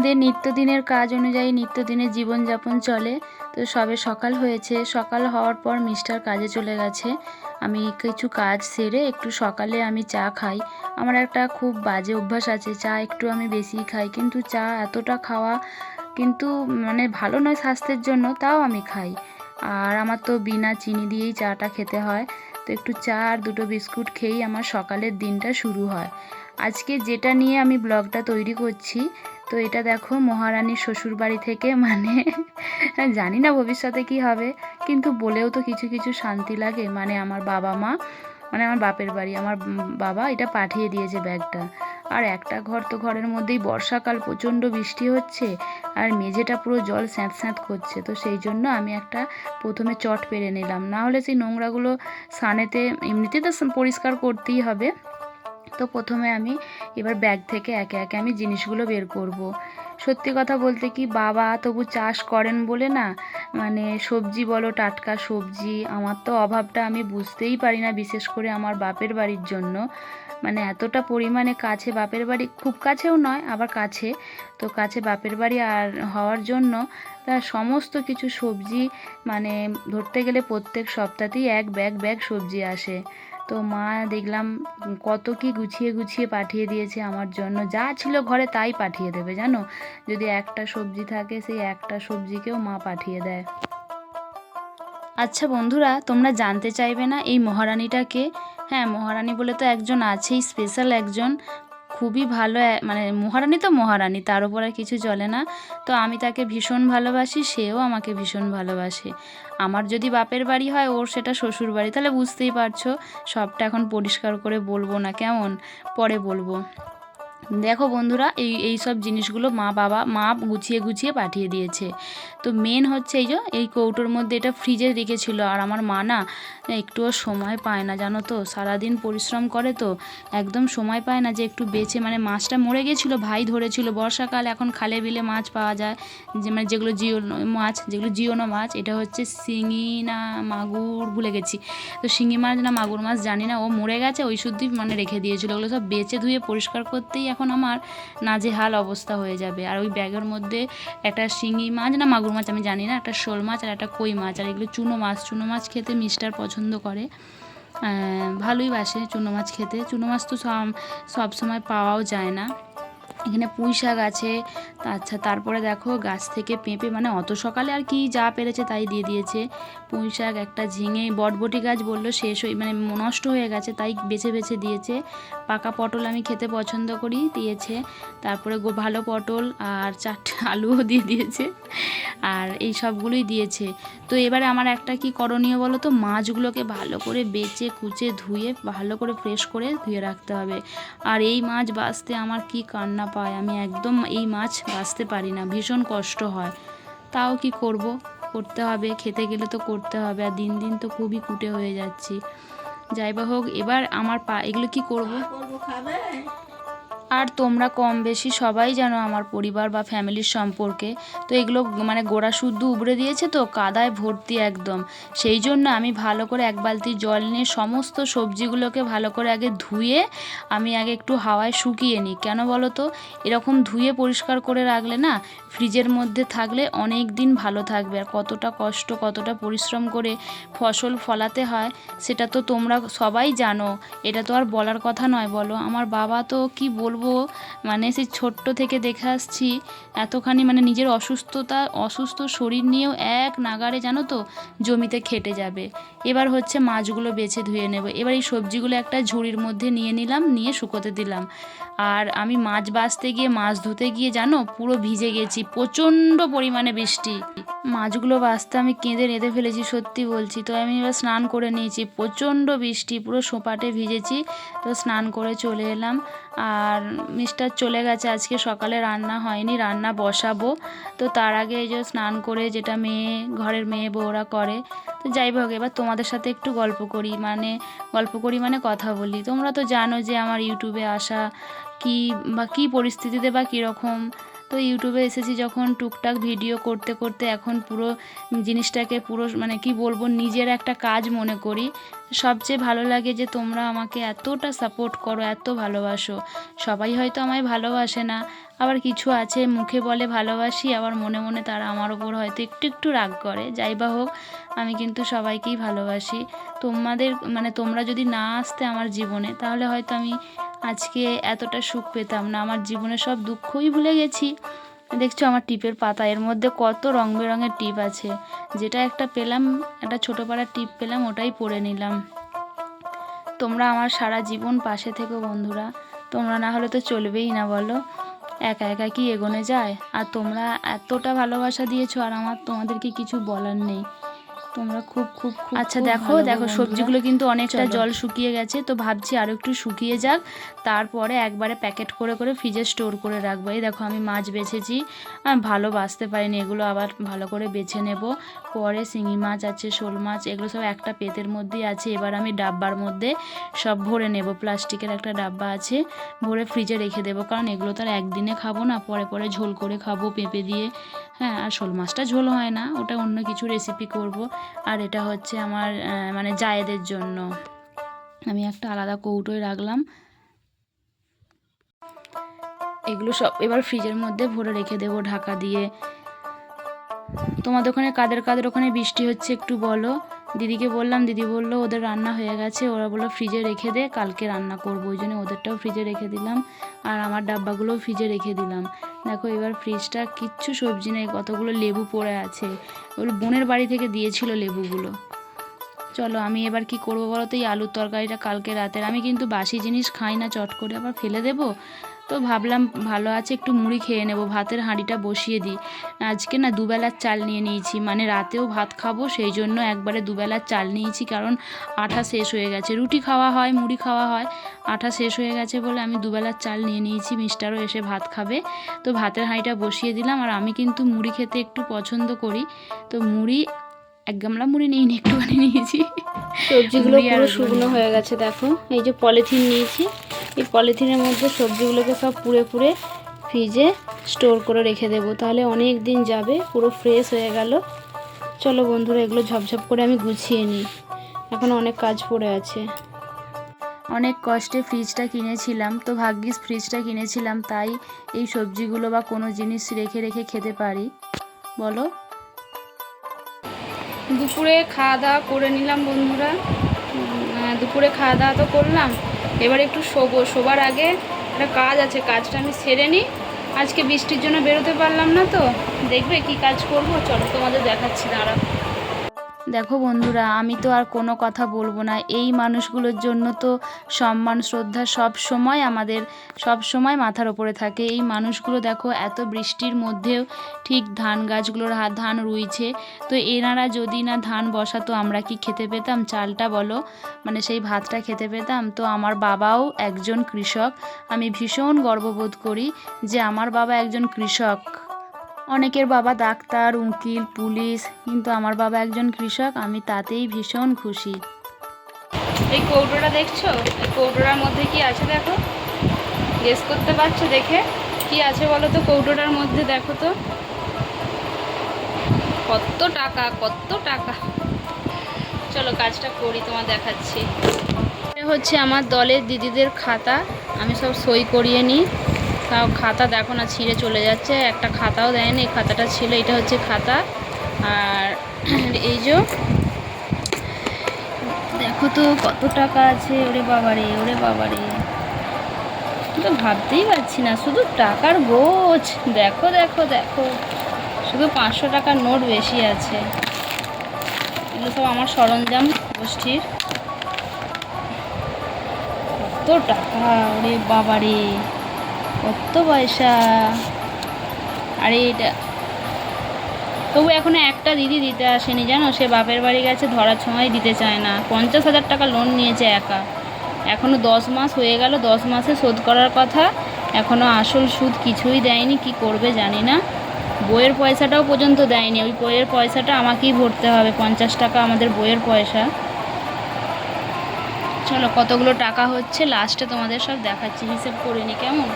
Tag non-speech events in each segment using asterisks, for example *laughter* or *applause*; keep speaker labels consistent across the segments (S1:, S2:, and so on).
S1: আমাদের নিত্যদিনের কাজ অনুযায়ী নিত্যদিনের জীবনযাপন চলে। তো সবে সকাল হয়েছে। সকাল হওয়ার পর মিস্টার কাজে চলে গেছে। আমি কিছু কাজ সেরে একটু সকালে আমি চা খাই। আমার একটা খুব বাজে অভ্যাস আছে। চা একটু আমি বেশিই খাই। কিন্তু চা এতটা খাওয়া কিন্তু মানে ভালো নয় স্বাস্থ্যের জন্য, তাও আমি খাই। আর আমার তো বিনা চিনি দিয়েই চাটা খেতে হয়। তো একটু চা আর দুটো বিস্কুট খেয়েই আমার সকালের দিনটা শুরু হয়। আজকে যেটা নিয়ে আমি ব্লগটা তৈরি করছি তো এটা দেখো মহারানীর শ্বশুর বাড়ি থেকে মানে *laughs* জানি না ভবিষ্যতে কি হবে, কিন্তু বলেও তো কিছু কিছু শান্তি লাগে। মানে আমার বাবা মা মানে আমার বাপের বাড়ি, আমার বাবা এটা পাঠিয়ে দিয়েছে ব্যাগটা। আর একটা ঘর তো ঘরের মধ্যেই বর্ষাকাল, প্রচণ্ড বৃষ্টি হচ্ছে, আর মেঝেটা পুরো জল স্যাঁত স্যাঁত করছে। তো সেই জন্য আমি একটা প্রথমে চট পেরে নিলাম। না হলে সেই নোংরাগুলো সানেতে, এমনিতে তো পরিষ্কার করতেই হবে। তো প্রথমে আমি এবার ব্যাগ থেকে একে একে আমি জিনিসগুলো বের করব। সত্যি কথা বলতে কি বাবা তবু চাষ করেন বলে না? মানে সবজি বলো, টাটকা সবজি, আমার তো অভাবটা আমি বুঝতেই পারি না বিশেষ করে আমার বাপের বাড়ির জন্য। মানে এতটা পরিমাণে কাছে, বাপের বাড়ি খুব কাছেও নয়, আবার কাছে। তো কাছে বাপের বাড়ি আর হওয়ার জন্য তা সমস্ত কিছু সবজি মানে ধরতে গেলে প্রত্যেক সপ্তাহতেই এক ব্যাগ ব্যাগ সবজি আসে। তো মা দেখলাম কত কি গুছিয়ে গুছিয়ে পাঠিয়ে দিয়েছে আমার জন্য। যা ছিল ঘরে তাই পাঠিয়ে দেবে, জানো? যদি একটা সবজি থাকে, সেই একটা সবজিকেও মা পাঠিয়ে দেয়। আচ্ছা বন্ধুরা, তোমরা জানতে চাইবে না এই মহারানীটাকে হ্যাঁ মহারানী বলে তো একজন আছেই স্পেশাল একজন। খুবই ভালো মানে মহারানী তো মহারানী, তার উপর আর কিছু চলে না। তো আমি তাকে ভীষণ ভালোবাসি, সেও আমাকে ভীষণ ভালোবাসে। আমার যদি বাপের বাড়ি হয়, ওর সেটা শ্বশুর বাড়ি, তাহলে বুঝতেই পারছ, সবটা এখন পরিষ্কার করে বলব না, কেমন? পরে বলব। দেখো বন্ধুরা, এই এই সব জিনিসগুলো মা বাবা, মা গুছিয়ে গুছিয়ে পাঠিয়ে দিয়েছে। তো মেন হচ্ছে এই যে, এই কৌটোর মধ্যে এটা ফ্রিজে রেখেছিল। আর আমার মা না, একটুও সময় পায় না, জানো তো? সারাদিন পরিশ্রম করে তো, একদম সময় পায় না যে একটু বেছে। মানে মাছটা মরে গেছিল, ভাই ধরেছিল। বর্ষাকাল, এখন খালে বিলে মাছ পাওয়া যায়। যে মানে যেগুলো জিও মাছ, যেগুলো জিওনো মাছ, এটা হচ্ছে শিঙি না মাগুর, ভুলে গেছি। তো শিঙি মাছ না মাগুর মাছ জানি না, ও মরে গেছে, ওই শুদ্ধই মানে রেখে দিয়েছিল। ওগুলো সব বেচে ধুয়ে পরিষ্কার করতেই এখন আমার নাজেহাল অবস্থা হয়ে যাবে। আর ওই ব্যাগের মধ্যে একটা শিঙি মাছ, না মাগুর মাছ আমি জানি না, একটা শোল মাছ আর একটা কই মাছ। আর এগুলো চুনো মাছ চুনো মাছ খেতে মিষ্টার পছন্দ করে। ভালোই বাসে চুনো মাছ খেতে। চুনো মাছ তো সব সময় পাওয়াও যায় না। এখানে পুঁই শাক আছে। আচ্ছা তারপরে দেখো গাছ থেকে পেঁপে মানে অত সকালে আর কি যা পেরেছে তাই দিয়ে দিয়েছে। পুঁই শাক, একটা ঝিঙে, বটবটি গাছ বলল, শেষ হয়ে মানে নষ্ট হয়ে গেছে, তাই বেছে বেছে দিয়েছে। পাকা পটল আমি খেতে পছন্দ করি, দিয়েছে। তারপরে ভালো পটল আর চারটে আলুও দিয়ে দিয়েছে। আর এই সবগুলোই দিয়েছে। তো এবারে আমার একটা কি করণীয় বলো তো? মাছগুলোকে ভালো করে বেচে, কুচে, ধুয়ে, ভালো করে ফ্রেশ করে ধুয়ে রাখতে হবে। আর এই মাছ বাছতে আমার কি কান্না পায়? আমি একদম এই মাছ বাছতে পারি না, ভীষণ কষ্ট হয়। তাও কি করব? করতে হবে, খেতে গেলে তো করতে হবে, আর দিন দিন তো খুবই কুটে হয়ে যাচ্ছি। যাই বা হোক, এবার আমার পা, এগুলো কি করব? আর তোমরা কম বেশি সবাই জানো আমার পরিবার বা ফ্যামিলির সম্পর্কে। তো এগুলো মানে গোড়া শুদ্ধ উবড়ে দিয়েছে তো, কাদায় ভর্তি একদম। সেই জন্য আমি ভালো করে এক বালতি জল নিয়ে সমস্ত সবজিগুলোকে ভালো করে আগে ধুয়ে আমি আগে একটু হাওয়ায় শুকিয়ে নিই। কেন বলো তো? এরকম ধুয়ে পরিষ্কার করে রাখলে না ফ্রিজের মধ্যে থাকলে অনেক দিন ভালো থাকবে। আর কতটা কষ্ট, কতটা পরিশ্রম করে ফসল ফলাতে হয়, সেটা তো তোমরা সবাই জানো। এটা তো আর বলার কথা নয়, বলো। আমার বাবা তো কি বলব মানে সেই ছোট্ট থেকে দেখে আসছি, এতখানি মানে নিজের অসুস্থতা, অসুস্থ শরীর নিয়েও এক নাগারে জানো তো জমিতে খেটে যাবে। এবার হচ্ছে মাছগুলো বেছে ধুয়ে নেব। এবার এই সবজিগুলো একটা ঝুড়ির মধ্যে নিয়ে নিলাম, নিয়ে শুকোতে দিলাম। আর আমি মাছ বাছতে গিয়ে, মাছ ধুতে গিয়ে জানো পুরো ভিজে গেছি, প্রচণ্ড পরিমাণে বৃষ্টি। মাছগুলো বাছতে আমি কেঁদে রেঁধে ফেলেছি, সত্যি বলছি। তো আমি এবার স্নান করে নিয়েছি, প্রচণ্ড বৃষ্টি, পুরো সোপাটে ভিজেছি। তো স্নান করে চলে এলাম। আর মিস্টার চলে গেছে, আজকে সকালে রান্না হয়নি, রান্না বসাবো। তো তার আগে এই যে স্নান করে যেটা মেয়ে, ঘরের মেয়ে বউরা করে, তো যাই হোক, এবার তোমাদের সাথে একটু গল্প করি মানে গল্প করি মানে কথা বলি। তোমরা তো জানো যে আমার ইউটিউবে আসা কি বা কী পরিস্থিতিতে বা কীরকম তো ইউটিউবে এসেছি যখন টুকটাক ভিডিও করতে করতে এখন পুরো জিনিসটাকে পুরো মানে কি বলব, নিজের একটা কাজ মনে করি। সবচেয়ে ভালো লাগে যে তোমরা আমাকে এতটা সাপোর্ট করো, এত ভালোবাসো। সবাই হয়তো আমায় ভালোবাসে না, আবার কিছু আছে মুখে বলে ভালোবাসি, আবার মনে মনে তারা আমার ওপর হয়তো একটু একটু রাগ করে। যাই বা হোক, আমি কিন্তু সবাইকেই ভালোবাসি। তোমাদের মানে তোমরা যদি না আসতে আমার জীবনে, তাহলে হয়তো আমি আজকে এতটা সুখ পেতাম না। আমার জীবনে সব দুঃখই ভুলে গেছি। দেখছ আমার টিপের পাতা, এর মধ্যে কত রং বেরঙের টিপ আছে। যেটা একটা পেলাম, একটা ছোটো পাড়ার টিপ পেলাম, ওটাই পরে নিলাম। তোমরা আমার সারা জীবন পাশে থেকো বন্ধুরা। তোমরা না হলে তো চলবেই না, বলো। একা একা কি এগোনে যায়? আর তোমরা এতটা ভালোবাসা দিয়েছ, আর আমার তোমাদেরকে কিছু বলার নেই। তোমরা খুব খুব খুব আচ্ছা দেখো দেখো সবজিগুলো কিন্তু অনেকটা জল শুকিয়ে গেছে তো ভাবছি আরও একটু শুকিয়ে যাক তারপরে একবারে প্যাকেট করে করে ফ্রিজে স্টোর করে রাখব। এই দেখো আমি মাছ বেছেছি ভালো বাছতে পারিনি এগুলো আবার ভালো করে বেছে নেব। পরে শিঙি মাছ আছে শোল মাছ এগুলো সব একটা পেতের মধ্যেই আছে এবার আমি ডাব্বার মধ্যে সব ভরে নেব। প্লাস্টিকের একটা ডাব্বা আছে ভরে ফ্রিজে রেখে দেবো কারণ এগুলো তো আর একদিনে খাব না পরে পরে ঝোল করে খাব পেঁপে দিয়ে হ্যাঁ আর শোল মাছটা ঝোল হয় না, ওটা অন্য কিছু রেসিপি করব। আর এটা হচ্ছে আমার মানে জায়েদের জন্য। আমি একটা আলাদা কৌটোয় রাখলাম। এগুলো সব এবার ফ্রিজের মধ্যে ভরে রেখে দেবো ঢাকা দিয়ে। তোমাদের ওখানে কাদের কাদের ওখানে বৃষ্টি হচ্ছে একটু বলো। দিদিকে বললাম, দিদি বলল ওদের রান্না হয়ে গেছে, ওরা বলল ফ্রিজে রেখে দে, কালকে রান্না করব। ওই জন্য ওদেরটাও ফ্রিজে রেখে দিলাম, আর আমার ডাব্বাগুলোও ফ্রিজে রেখে দিলাম। দেখো এবার ফ্রিজটা কিচ্ছু সবজি নেই, কতগুলো লেবু পড়ে আছে। ওগুলো বোনের বাড়ি থেকে দিয়েছিল লেবুগুলো। চলো আমি এবার কি করব বলো তো? এই আলুর তরকারিটা কালকে রাতের। আমি কিন্তু বাসি জিনিস খাই না, চট করে আবার ফেলে দেবো? তো ভাবলাম ভালো আছে একটু মুড়ি খেয়ে নেব। ভাতের হাঁড়িটা বসিয়ে দিই। আজকে না দুবেলার চাল নিয়ে নিয়েছি মানে রাতেও ভাত খাব সেই জন্য একবারে দুবেলার চাল নিয়েছি কারণ আঠা শেষ হয়ে গেছে। রুটি খাওয়া হয় মুড়ি খাওয়া হয় আঠা শেষ হয়ে গেছে বলে আমি দুবেলার চাল নিয়ে নিয়েছি মিস্টারও এসে ভাত খাবে। তো ভাতের হাঁড়িটা বসিয়ে দিলাম আর আমি কিন্তু মুড়ি খেতে একটু পছন্দ করি। তো মুড়ি এক গামলা মুড়ি নিয়ে একটুখানি নিয়েছি।
S2: সবজিগুলো পুরো শুকনো হয়ে গেছে দেখো। এই যে পলিথিন নিয়েছি এই পলিথিনের মধ্যে সবজিগুলোকে সব পুড়ে পুড়ে ফ্রিজে স্টোর করে রেখে দেবো। তাহলে অনেক দিন যাবে, পুরো ফ্রেশ হয়ে গেল। চলো বন্ধুরা, এগুলো ঝপঝপ করে আমি গুছিয়ে নিই। এখন অনেক কাজ পড়ে আছে।
S1: অনেক কষ্টে ফ্রিজটা কিনেছিলাম, তো ভাগ্যিস ফ্রিজটা কিনেছিলাম, তাই এই সবজিগুলো বা কোনো জিনিস রেখে রেখে খেতে পারি। বলো।
S2: দুপুরে খাওয়া দাওয়া করে নিলাম বন্ধুরা। দুপুরে খাওয়া দাওয়া তো করলাম এবার একটু শোবো, শোবার আগে একটা কাজ আছে, কাজটা আমি সেরে নিই। আজকে বৃষ্টির জন্য বেরোতে পারলাম না তো। দেখবে কি কাজ করব? চলো তোমাদের দেখাচ্ছি দাঁড়া
S1: দেখো বন্ধুরা, আমি তো আর কোনো কথা বলব না। এই মানুষগুলোর জন্য তো সম্মান, শ্রদ্ধা সব সময় আমাদের, সব সময় মাথার ওপরে থাকে। এই মানুষগুলো দেখো, এত বৃষ্টির মধ্যেও ঠিক ধান গাছগুলোর হাত, ধান রুইছে। তো এনারা যদি না ধান বসাতো, আমরা কি খেতে পেতাম? চালটা বলো মানে সেই ভাতটা খেতে পেতাম? তো আমার বাবাও একজন কৃষক। আমি ভীষণ গর্ববোধ করি যে আমার বাবা একজন কৃষক। অনেকের বাবা ডাক্তার, উকিল, পুলিশ, কিন্তু আমার বাবা একজন কৃষক, আমি তাতেই ভীষণ খুশি।
S2: এই কৌটোটা দেখছ? এই কৌটোটার মধ্যে কি আছে দেখো? গেস করতে পারছ দেখে? কি আছে বলো তো কৌটোটার মধ্যে দেখো তো? কত টাকা কত টাকা। চলো কাজটা করি তোমার দেখাচ্ছি। হচ্ছে আমার দলের দিদিদের খাতা, আমি সব সই করিয়ে নিই। তাও খাতা দেখো না, ছিঁড়ে চলে যাচ্ছে। একটা খাতাও দেয়নি, এই খাতাটা ছিল, এটা হচ্ছে খাতা। আর এই যে,
S1: দেখো তো কত টাকা আছে, ওরে বাবারে ওরে বাবারে। তো ভাবতেই পারছি না, শুধু টাকার বোঝ দেখো দেখো দেখো। শুধু পাঁচশো টাকার নোট বেশি আছে। এগুলো সব আমার সরঞ্জাম গোষ্ঠীর। কত টাকা, ওরে বাবারে। কত পয়সা? আরে এটা তবু এখনও একটা দিদি দিতে আসেনি, জানো? সে বাপের বাড়ি গেছে, ধরার সময় দিতে চায় না। পঞ্চাশ হাজার টাকা লোন নিয়েছে একা। এখনও দশ মাস হয়ে গেল, দশ মাসে শোধ করার কথা। এখনও আসল সুদ কিছুই দেয়নি, কি করবে জানি না। বইয়ের পয়সাটাও পর্যন্ত দেয়নি। ওই বইয়ের পয়সাটা আমাকেই ভরতে হবে। পঞ্চাশ টাকা আমাদের বইয়ের পয়সা। চলো, কতগুলো টাকা হচ্ছে লাস্টে তোমাদের সব দেখাচ্ছি, হিসেব করে নি কেমন?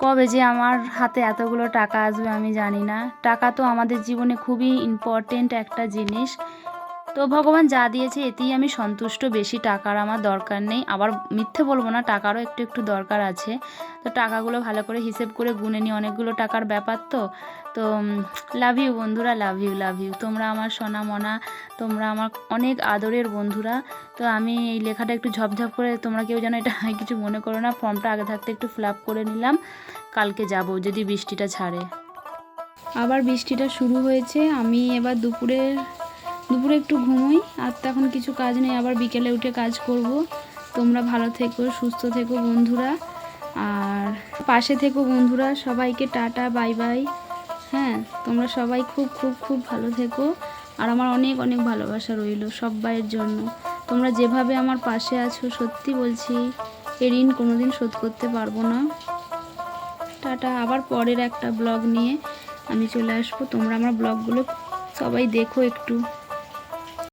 S1: কবে যে আমার হাতে এতগুলো টাকা আসবে আমি জানি না। টাকা তো আমাদের জীবনে খুবই ইম্পর্টেন্ট একটা জিনিস। তো ভগবান যা দিয়েছে এতেই আমি সন্তুষ্ট। বেশি টাকার আমার দরকার নেই। আবার মিথ্যে বলব না, টাকারও একটু একটু দরকার আছে। তো টাকাগুলো ভালো করে হিসেব করে গুনে নিই, অনেকগুলো টাকার ব্যাপার তো। তো লাভ ইউ বন্ধুরা লাভ ইউ লাভ ইউ তোমরা আমার সোনা মনা, তোমরা আমার অনেক আদরের বন্ধুরা। তো আমি এই লেখাটা একটু ঝপঝপ করে তোমরা কেউ যেন এটা *laughs* কিছু মনে করো না ফর্মটা আগে থাকতে একটু ফিল করে নিলাম। কালকে যাব, যদি বৃষ্টিটা ছাড়ে। আবার বৃষ্টিটা শুরু হয়েছে, আমি এবার দুপুরে দুপুরে একটু ঘুমোই, আর তো এখন কিছু কাজ নেই, আবার বিকেলে উঠে কাজ করব। তোমরা ভালো থেকো, সুস্থ থেকো বন্ধুরা। আর পাশে থেকো বন্ধুরা, সবাইকে টাটা, বাই বাই। হ্যাঁ তোমরা সবাই খুব খুব খুব ভালো থেকো। আর আমার অনেক অনেক ভালোবাসা রইল সবাইয়ের জন্য। তোমরা যেভাবে আমার পাশে আছো, সত্যি বলছি, এ ঋণ কোনোদিন শোধ করতে পারব না। টাটা, আবার পরের একটা ব্লগ নিয়ে আমি চলে আসব। তোমরা আমার ব্লগগুলো সবাই দেখো একটু।